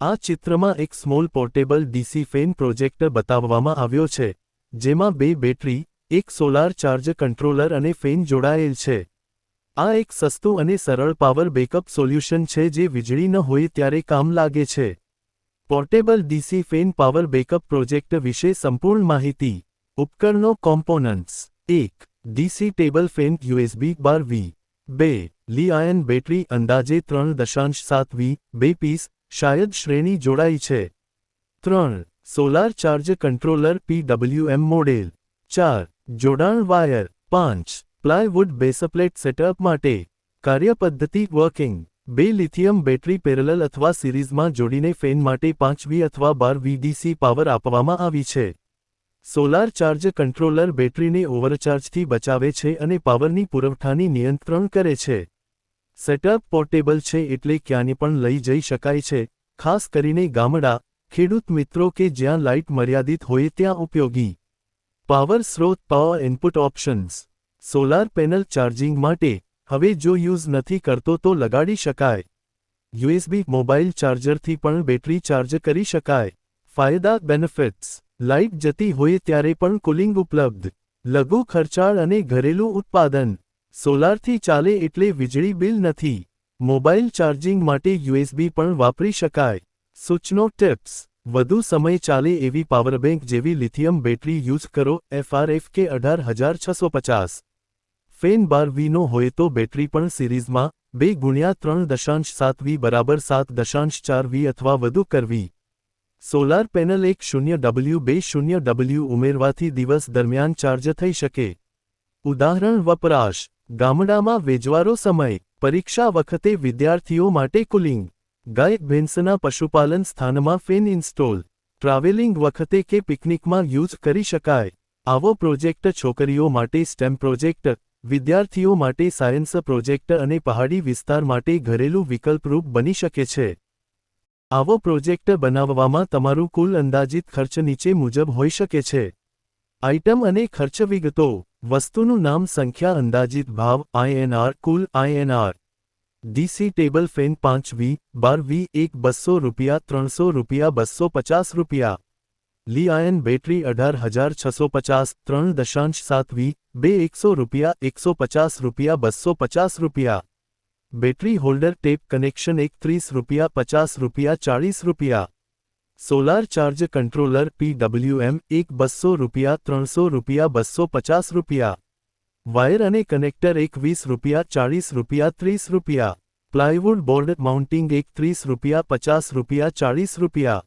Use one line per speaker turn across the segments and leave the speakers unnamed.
આ ચિત્રમાં એક small portable DC fan projector બતાવવામાં આવ્યો છે, જેમાં બે બેટરી, એક સોલાર ચાર્જ કંટ્રોલર અને ફેન જોડાયેલ છે. આ એક સસ્તું અને સરળ પાવર બેકઅપ સોલ્યુશન છે જે વીજળી ન હોય ત્યારે કામ લાગે છે. Portable DC fan power backup project વિશે સંપૂર્ણ માહિતી ઉપકરણો કોમ્પોનન્ટ્સ, એક, ડીસી ટેબલ ફેન યુએસબી બાર વી, બે, લી આયન બેટરી અંદાજે ત્રણ દશાંશ સાત વી, બે પીસ શાયદ શ્રેણી જોડાઈ છે. ત્રણ, solar charge controller PWM model. ચાર, જોડાણ વાયર. પાંચ, પ્લાયવુડ બેસપ્લેટ સેટઅપ માટે. કાર્યપદ્ધતિ, વર્કિંગ. બે, લિથિયમ બેટરી પેરેલલ અથવા સિરીઝમાં જોડીને ફેન માટે પાંચવી અથવા બાર વીડીસી પાવર આપવામાં આવી છે. સોલાર ચાર્જ કંટ્રોલર બેટરીને ઓવરચાર્જથી બચાવે છે અને પાવરની પુરવઠાની નિયંત્રણ કરે છે. સેટઅપ પોર્ટેબલ છે એટલે ક્યાંને પણ લઈ જઈ શકાય છે. ખાસ કરીને ગામડા, ખેડૂત મિત્રો કે જ્યાં લાઇટ મર્યાદિત હોય ત્યાં ઉપયોગી. પાવર સ્રોત power input options. Solar panel charging માટે, હવે જો યુઝ નથી કરતો તો લગાડી શકાય. યુએસબી મોબાઈલ ચાર્જરથી પણ બેટરી ચાર્જ કરી શકાય. ફાયદા, બેનિફિટ્સ. લાઇટ જતી હોય ત્યારે પણ કુલિંગ ઉપલબ્ધ. લઘુ ખર્ચાળ અને ઘરેલું ઉત્પાદન. સોલારથી ચાલે એટલે વીજળી બિલ નથી. મોબાઈલ ચાર્જિંગ માટે યુએસબી પણ વાપરી શકાય. સૂચનો, ટિપ્સ. વધુ સમય ચાલે એવી પાવરબેંક જેવી લિથિયમ બેટરી યુઝ કરો એફઆરએફ કે અઢાર હજાર છસો પચાસ. ફેન બાર વીનો હોય તો બેટરી પણ સિરીઝમાં બે ગુણ્યા ત્રણ દશાંશ સાત વી બરાબર સાત દશાંશ ચાર વી અથવા વધુ કરવી. સોલાર પેનલ એક શૂન્ય ડબલ્યુ બે શૂન્ય ડબલ્યુ ઉમેરવાથી દિવસ દરમિયાન ચાર્જ થઈ શકે. ઉદાહરણ, વપરાશ. ગામડામાં વેજવારો સમય પરીક્ષા વખતે વિદ્યાર્થીઓ માટે કુલિંગ. ગાય ભેંસના પશુપાલન સ્થાનમાં ફેન ઇન્સ્ટોલ. ટ્રાવેલિંગ વખતે કે પિકનિકમાં યુઝ કરી શકાય. આવો પ્રોજેક્ટ છોકરીઓ માટે સ્ટેમ પ્રોજેક્ટ, વિદ્યાર્થીઓ માટે સાયન્સ પ્રોજેક્ટ અને પહાડી વિસ્તાર માટે ઘરેલું વિકલ્પરૂપ બની શકે છે. આવો પ્રોજેક્ટ બનાવવામાં તમારું કુલ અંદાજિત ખર્ચ નીચે મુજબ હોઈ શકે છે. આઇટમ અને ખર્ચ વિગતો. વસ્તુનું નામ સંખ્યા અંદાજિત ભાવ આઈએનઆર કુલ આઈએનઆર ડીસી ટેબલ ફેન પાંચ વી, બાર વી, એક બસો રૂપિયા, ત્રણસો રૂપિયા, બસો પચાસ રૂપિયા. લી આયન બેટરી અઢાર હજાર છસો પચાસ, ત્રણ દશાંશ સાત વી, બે એકસો રૂપિયા, એકસો પચાસ રૂપિયા, બસો પચાસ રૂપિયા. બેટરી હોલ્ડર ટેપ કનેક્શન એક ત્રીસ રૂપિયા, પચાસ રૂપિયા, ચાળીસ રૂપિયા. સોલાર ચાર્જ કંટ્રોલર પીડબ્લ્યુએમ એક બસો રૂપિયા ત્રણસો રૂપિયા બસો પચાસ રૂપિયા વાયર અને કનેક્ટર એક વીસ રૂપિયા ચાળીસ રૂપિયા ત્રીસ રૂપિયા પ્લાયવુડ બોર્ડ માઉન્ટિંગ એક ત્રીસ રૂપિયા પચાસ રૂપિયા ચાળીસ રૂપિયા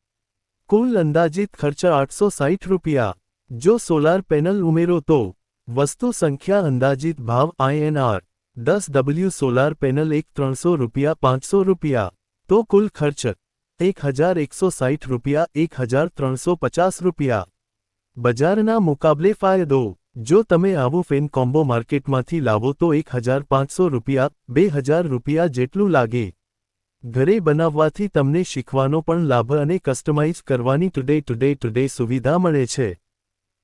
કુલ અંદાજિત ખર્ચ આઠસો સાઠ રૂપિયા જો સોલાર પેનલ ઉમેરો તો વસ્તુ સંખ્યા અંદાજિત ભાવ આઈએનઆર દસ ડબલ્યુ સોલાર પેનલ એક ત્રણસો રૂપિયા પાંચસો રૂપિયા તો કુલ ખર્ચ એક હજાર એકસો સાઠ રૂપિયા, એક હજાર ત્રણસો પચાસ રૂપિયા. બજારના મુકાબલે ફાયદો. જો તમે આવું ફેન કોમ્બો માર્કેટમાંથી લાવો તો એક હજાર પાંચસો રૂપિયા, બે હજાર રૂપિયા જેટલું લાગે. ઘરે બનાવવાથી તમને શીખવાનો પણ લાભ અને કસ્ટમાઇઝ કરવાની ટુડે ટુડે ટુડે સુવિધા મળે છે.